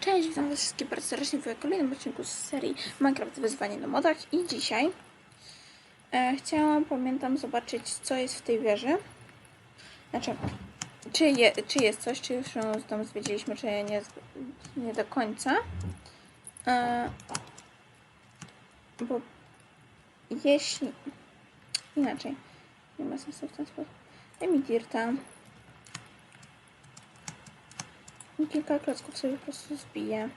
Cześć, witam was wszystkich bardzo serdecznie w kolejnym odcinku z serii Minecraft Wyzwanie na modach i dzisiaj e, chciałam, pamiętam, zobaczyć co jest w tej wieży. Znaczy, czy, je, czy jest coś, czy już ją tam zwiedziliśmy, czy nie, nie do końca. E, bo jeśli... Inaczej, nie ma sensu w ten sposób. Daj mi dirta. I kilka klocków sobie po prostu zbiję.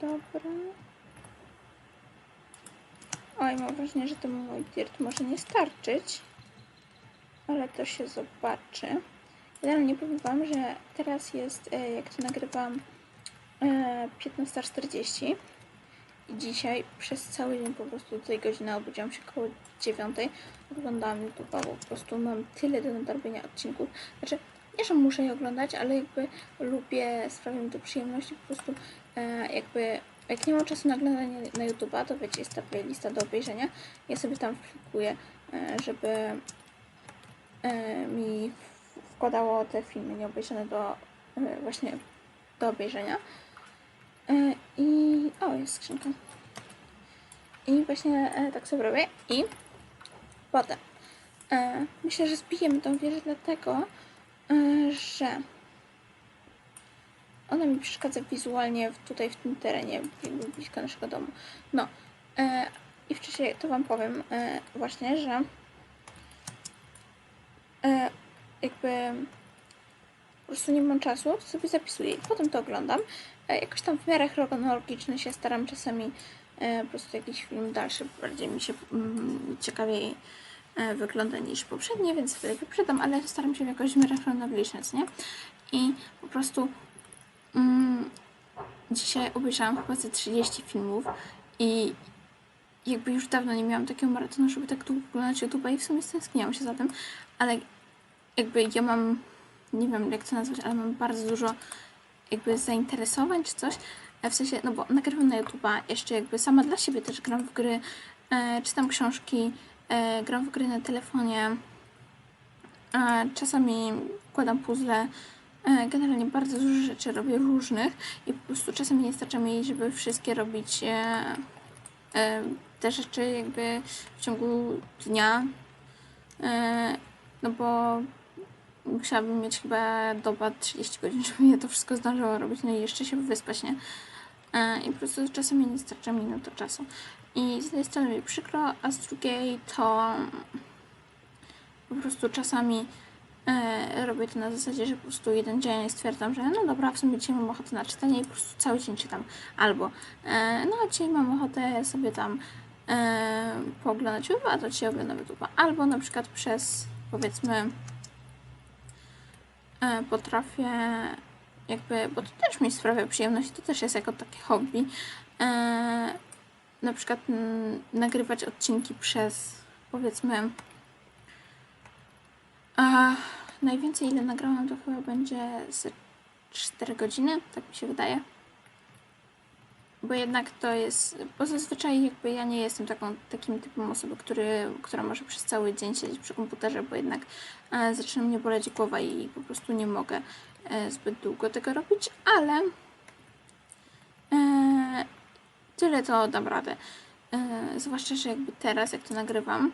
Dobra. Oj, mam wrażenie, że ten mój dirt może nie starczyć. Ale to się zobaczy. Generalnie powiem Wam, że teraz jest, e, jak to nagrywam, e, 15.40 i dzisiaj przez cały dzień po prostu do tej godziny obudziłam się koło 9. Oglądałam YouTube, bo po prostu mam tyle do nadrobienia odcinków. Znaczy, nie, że muszę je oglądać, ale jakby lubię, sprawia mi to przyjemności, po prostu e, jakby jak nie mam czasu na oglądanie na YouTube'a, to wiecie, jest ta playlista do obejrzenia. Ja sobie tam wklikuję, e, żeby e, mi wkładało te filmy nieobejrzane do e, właśnie do obejrzenia. E, I o, jest skrzynka. I właśnie e, tak sobie robię. I potem myślę, że zbijemy tą wieżę dlatego, że ona mi przeszkadza wizualnie tutaj w tym terenie, blisko naszego domu. No. I wcześniej to Wam powiem właśnie, że jakby po prostu nie mam czasu, to sobie zapisuję i potem to oglądam. E, jakoś tam w miarę chronologicznie się staram czasami e, po prostu jakiś film dalszy bardziej mi się mm, ciekawiej e, wygląda niż poprzednie, więc sobie wyprzedam, ale staram się jakoś w miarę chronologicznie, nie? I po prostu mm, dzisiaj obejrzałam chyba ze 30 filmów i jakby już dawno nie miałam takiego maratonu, żeby tak długo oglądać YouTube'a i w sumie stęskniłam się za tym, ale jakby ja mam, nie wiem jak to nazwać, ale mam bardzo dużo jakby zainteresowań czy coś, E, w sensie, no bo nagrywam na YouTube'a, jeszcze jakby sama dla siebie też gram w gry, e, czytam książki, e, gram w gry na telefonie, e, czasami układam puzzle, e, generalnie bardzo dużo rzeczy robię różnych i po prostu czasami nie starcza mi, żeby wszystkie robić e, e, te rzeczy jakby w ciągu dnia, e, no bo musiałabym mieć chyba doba 30 godzin, żeby to wszystko zdążyło robić, no i jeszcze się wyspać, nie? E, I po prostu czasami nie starcza mi na to czasu. I z jednej strony mi przykro, a z drugiej to po prostu czasami e, robię to na zasadzie, że po prostu jeden dzień stwierdzam, że no dobra, w sumie dzisiaj mam ochotę na czytanie i po prostu cały dzień czytam. Albo e, no dzisiaj mam ochotę sobie tam e, pooglądać YouTube, a to dzisiaj oglądam YouTube. Albo na przykład przez powiedzmy potrafię jakby, bo to też mi sprawia przyjemność, to też jest jako takie hobby, e, na przykład nagrywać odcinki przez powiedzmy najwięcej ile nagrałam to chyba będzie z 4 godziny, tak mi się wydaje. Bo jednak to jest, bo zazwyczaj jakby ja nie jestem taką, takim typem osoby, który, która może przez cały dzień siedzieć przy komputerze, bo jednak e, zaczyna mnie boleć głowa i po prostu nie mogę e, zbyt długo tego robić, ale e, tyle to dam radę. E, zwłaszcza, że jakby teraz, jak to nagrywam,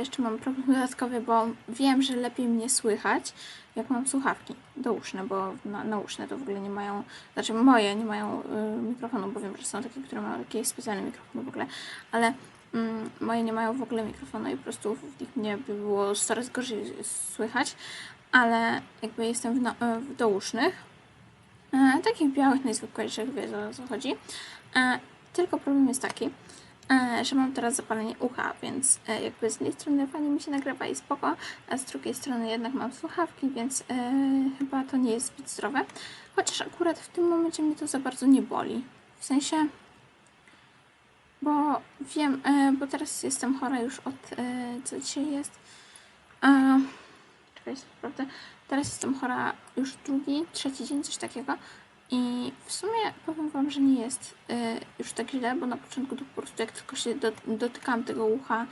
jeszcze mam problem dodatkowy, bo wiem, że lepiej mnie słychać, jak mam słuchawki douszne, bo na, to w ogóle nie mają, znaczy moje nie mają y, mikrofonu, bo wiem, że są takie, które mają jakieś specjalne mikrofony w ogóle, ale mm, moje nie mają w ogóle mikrofonu i po prostu w nich mnie by było coraz gorzej słychać, ale jakby jestem w, no, y, w dousznych, e, takich białych, najzwyklejszych, wiedzą o co chodzi, e, tylko problem jest taki, że mam teraz zapalenie ucha, więc e, jakby z jednej strony fajnie mi się nagrywa i spoko, a z drugiej strony jednak mam słuchawki, więc e, chyba to nie jest zbyt zdrowe. Chociaż akurat w tym momencie mnie to za bardzo nie boli. W sensie, bo wiem, e, bo teraz jestem chora już od, e, co dzisiaj jest? E, czekaj, sprawdzę. Teraz jestem chora już drugi, trzeci dzień, coś takiego. I w sumie powiem Wam, że nie jest y, już tak źle, bo na początku to po prostu jak tylko się do, dotykam tego ucha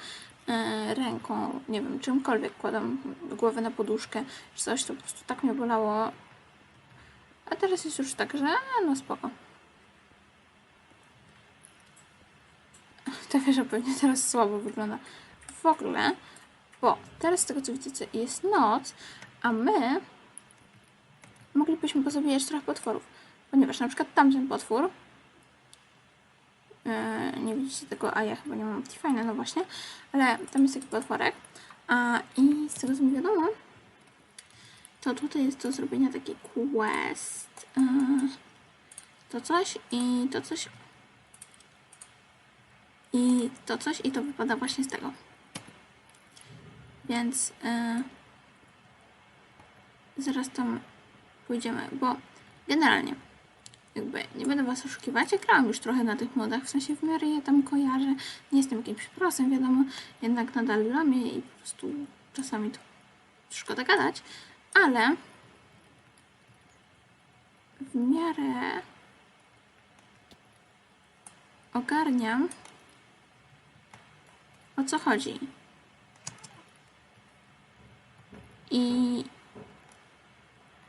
y, ręką, nie wiem, czymkolwiek kładam głowę na poduszkę czy coś, to po prostu tak mnie bolało. A teraz jest już tak, że no spoko. Ta wieża pewnie teraz słabo wygląda. W ogóle, bo teraz z tego co widzicie jest noc, a my moglibyśmy pozabijać trochę potworów. Ponieważ na przykład tamten potwór yy, nie widzicie tego, a ja chyba nie mam Optifine'a, no właśnie, ale tam jest taki potworek a, i z tego co mi wiadomo to tutaj jest do zrobienia taki quest yy, to coś i to coś i to coś i to wypada właśnie z tego. Więc yy, zaraz tam pójdziemy, bo generalnie jakby nie będę was oszukiwać, ja grałam już trochę na tych modach, w sensie w miarę je tam kojarzę, nie jestem jakimś prosem, wiadomo, jednak nadal lamię i po prostu czasami to szkoda gadać, ale w miarę ogarniam o co chodzi. I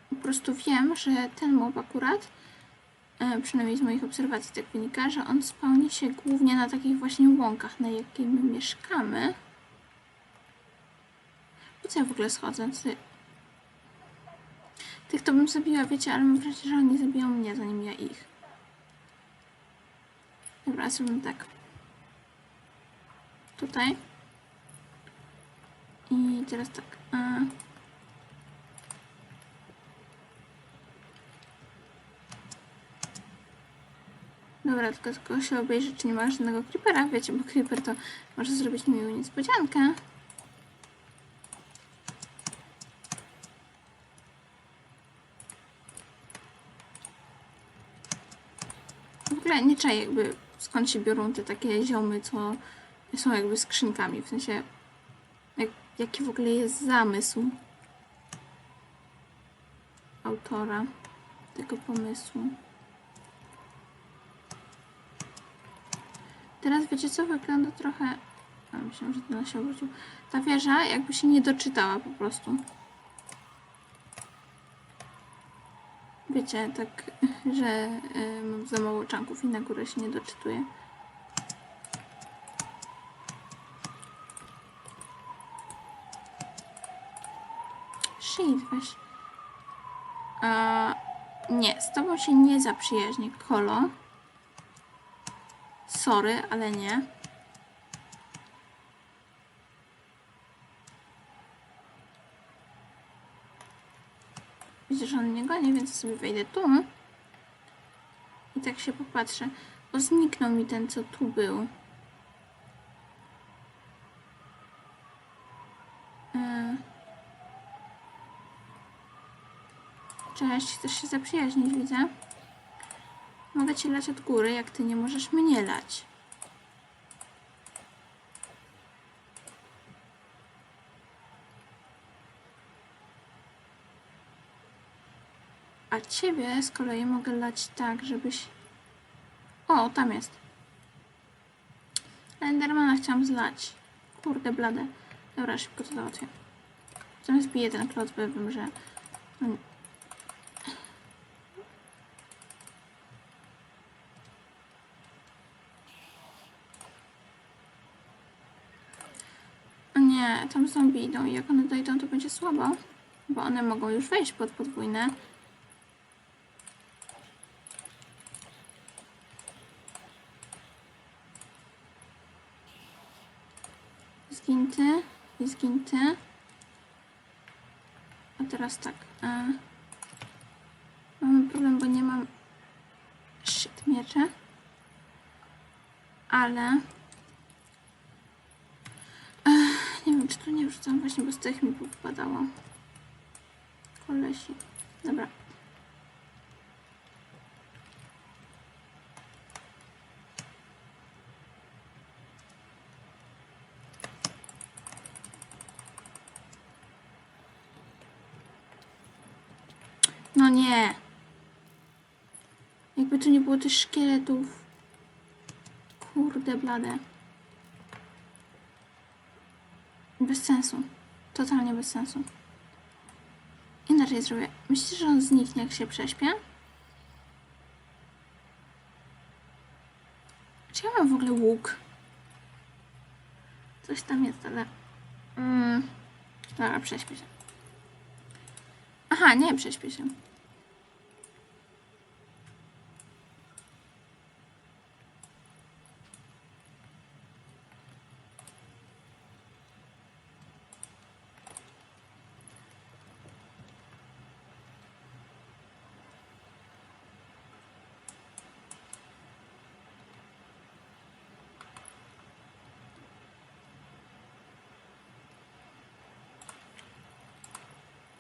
po prostu wiem, że ten mob akurat, przynajmniej z moich obserwacji tak wynika, że on spełni się głównie na takich właśnie łąkach, na jakich my mieszkamy. Po co ja w ogóle schodzę? Ty... Tych to bym zabiła, wiecie, ale mam wrażenie, że oni zabiją mnie, zanim ja ich. Dobra, zrobimy tak. Tutaj. I teraz tak. E... Dobra, tylko, tylko się obejrzeć, czy nie ma żadnego creepera, wiecie, bo creeper to może zrobić miłą niespodziankę. W ogóle nie czaję jakby skąd się biorą te takie ziomy, co są jakby skrzynkami, w sensie jak, jaki w ogóle jest zamysł autora tego pomysłu. Teraz wiecie co? Wygląda trochę... A, myślałam, że ten się obrócił. Ta wieża jakby się nie doczytała po prostu. Wiecie, tak, że y, mam za mało czanków i na górę się nie doczytuje. Shit, weź. A, nie, z tobą się nie zaprzyjaźnię, Kolo. Sorry, ale nie. Widzę, że on mnie goni, więc sobie wejdę tu. I tak się popatrzę. Bo zniknął mi ten, co tu był. E. Cześć, chcesz się zaprzyjaźnić, widzę. Mogę cię lać od góry, jak ty nie możesz mnie lać. A ciebie z kolei mogę lać tak, żebyś... O, tam jest. Endermana chciałam zlać. Kurde blade. Dobra, szybko to załatwię. Zamiast biję ten ja wiem, że... nie, tam zombie idą i jak one dojdą, to będzie słabo. Bo one mogą już wejść pod podwójne. Zgin ty i zgin ty. A teraz tak. E, mamy problem, bo nie mam shit miecze. Ale nie wiem, czy tu nie wrzucam właśnie, bo z tych mi popadało. Kolesi. Dobra. No nie. Jakby tu nie było tych szkieletów. Kurde blade. Bez sensu. Totalnie bez sensu. Inaczej zrobię. Myślisz, że on zniknie, jak się prześpię? Czy ja mam w ogóle łuk? Coś tam jest, ale... Mm. Dobra, prześpię się. Aha, nie, prześpię się.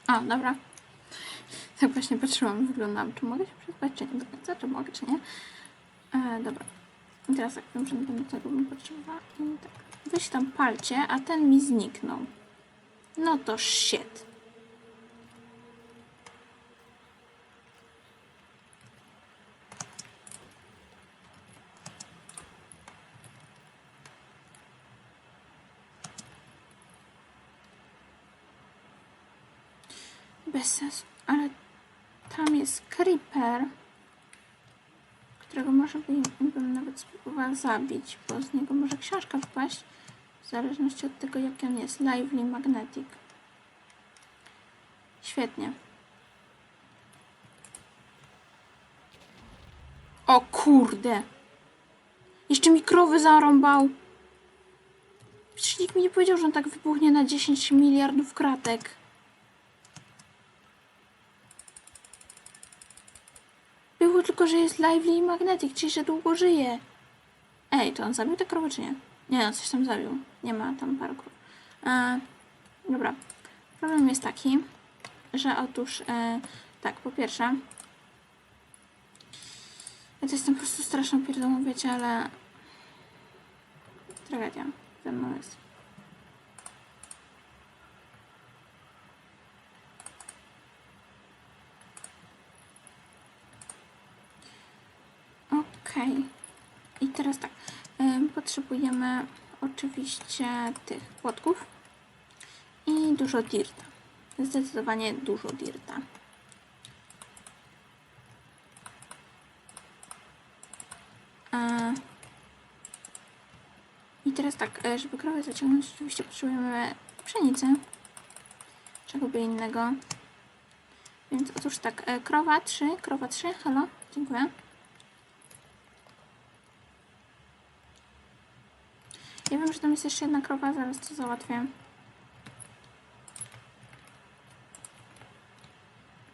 O, dobra. Tak właśnie patrzyłam, wyglądałam, czy mogę się przespać, czy nie do końca, czy mogę, czy nie. E, dobra. I teraz tak, wiem, że będę tego bym potrzebowała. I tak. Weź tam palcie, a ten mi zniknął. No to shit. Bez sensu, ale tam jest creeper, by, bym nawet spróbowała zabić, bo z niego może książka wpaść, w zależności od tego, jaki on jest. Lively Magnetic. Świetnie. O kurde! Jeszcze mi krowy zarąbał! Przecież nikt mi nie powiedział, że on tak wybuchnie na 10 miliardów kratek. Było że jest lively i magnetic, czyli że długo żyje. Ej, to on zabił te krowy, czy nie? Nie, no coś tam zabił. Nie ma tam paru krów. E, dobra. Problem jest taki, że otóż, e, tak, po pierwsze, ja to jestem po prostu straszną pierdołą, wiecie, ale tragedia ze mną jest. Okej. I teraz tak. em, Potrzebujemy oczywiście tych płotków i dużo dirta. Zdecydowanie dużo dirta. E, I teraz tak, e, żeby krowę zaciągnąć, oczywiście potrzebujemy pszenicy. Czego by innego. Więc otóż tak, e, krowa 3, krowa 3, halo, dziękuję. Ja wiem, że tam jest jeszcze jedna krowa, zaraz to załatwię.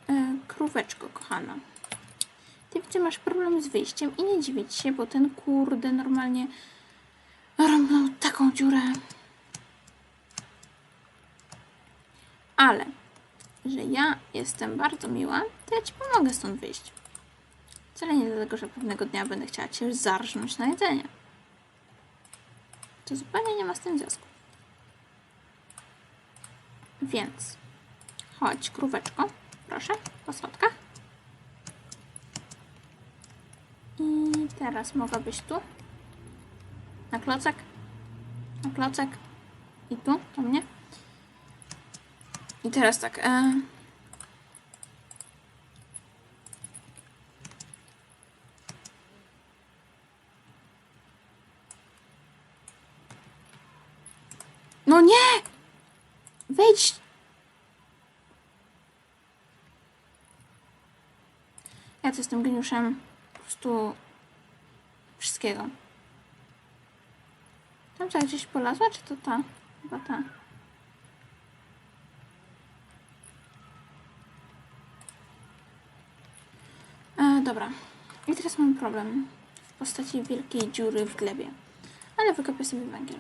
E, króweczko, kochana. Ty widzę, masz problem z wyjściem i nie dziwię ci się, bo ten kurde normalnie rąbnął taką dziurę. Ale, że ja jestem bardzo miła, to ja ci pomogę stąd wyjść. Wcale nie dlatego, że pewnego dnia będę chciała cię zarżnąć na jedzenie. To zupełnie nie ma z tym związku. Więc chodź, króweczko, proszę, po schodkach. I teraz mogłabyś tu. Na klocek. Na klocek. I tu, do mnie. I teraz tak. E... No nie! Wejdź! Ja to jestem geniuszem po prostu wszystkiego. Tam co gdzieś polazła, czy to ta? Chyba ta. E, dobra. I teraz mam problem w postaci wielkiej dziury w glebie. Ale wykopię sobie węgiel.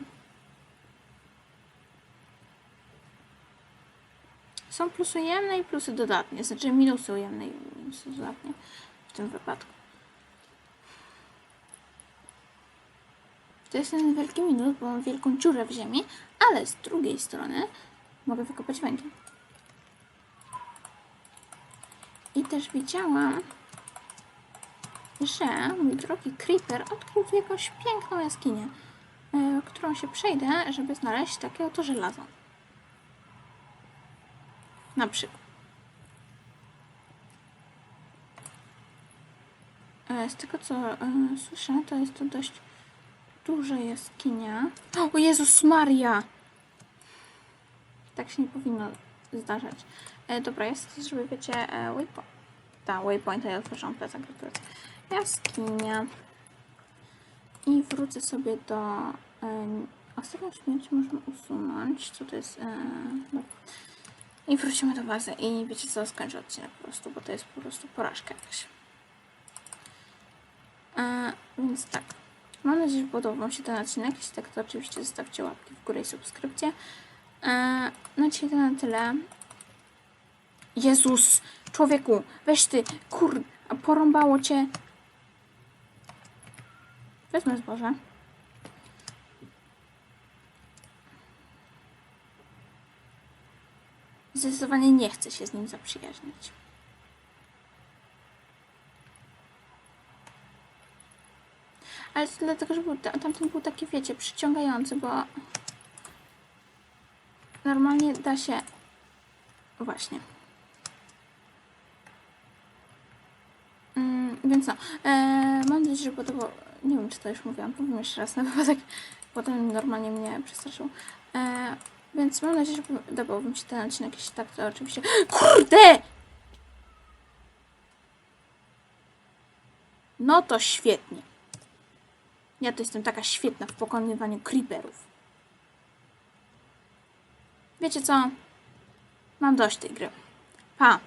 Są plusy ujemne i plusy dodatnie, znaczy minusy ujemne i minusy dodatnie w tym wypadku. To jest ten wielki minus, bo mam wielką dziurę w ziemi, ale z drugiej strony mogę wykopać węgiel. I też widziałam, że mój drogi Creeper odkrył jakąś piękną jaskinię, e, którą się przejdę, żeby znaleźć takie oto żelazo. Na przykład. E, Z tego co e, słyszę, to jest to dość duża jaskinia. O Jezus Maria! Tak się nie powinno zdarzać. E, dobra, jest, żeby wiecie, waypoint. Ta, waypoint, ja otworzyłam plecak, gratulacje. Jaskinia. I wrócę sobie do... E, ostatnią śmierć możemy usunąć. Co to jest? E. I wrócimy do bazy. I wiecie co, skończę odcinek po prostu, bo to jest po prostu porażka jakaś. E, więc tak. Mam nadzieję, że podobał Wam się ten odcinek. Jeśli tak, to oczywiście zostawcie łapki w górę i subskrypcję. E, na dzisiaj to na tyle. Jezus! Człowieku! Weź ty! Kur... Porąbało cię! Wezmę zboże. Zdecydowanie nie chcę się z nim zaprzyjaźnić. Ale to dlatego, że był, ta- tamten był taki, wiecie, przyciągający, bo normalnie da się... Właśnie. Mm, więc no, e, mam nadzieję, że podobał... Nie wiem, czy to już mówiłam, powiem jeszcze raz na wypadek, potem normalnie mnie przestraszył. E, więc mam nadzieję, że podobał Wam się ten odcinek, jeśli tak, to oczywiście... KURDE! No to świetnie. Ja to jestem taka świetna w pokonywaniu creeperów. Wiecie co? Mam dość tej gry. Pa!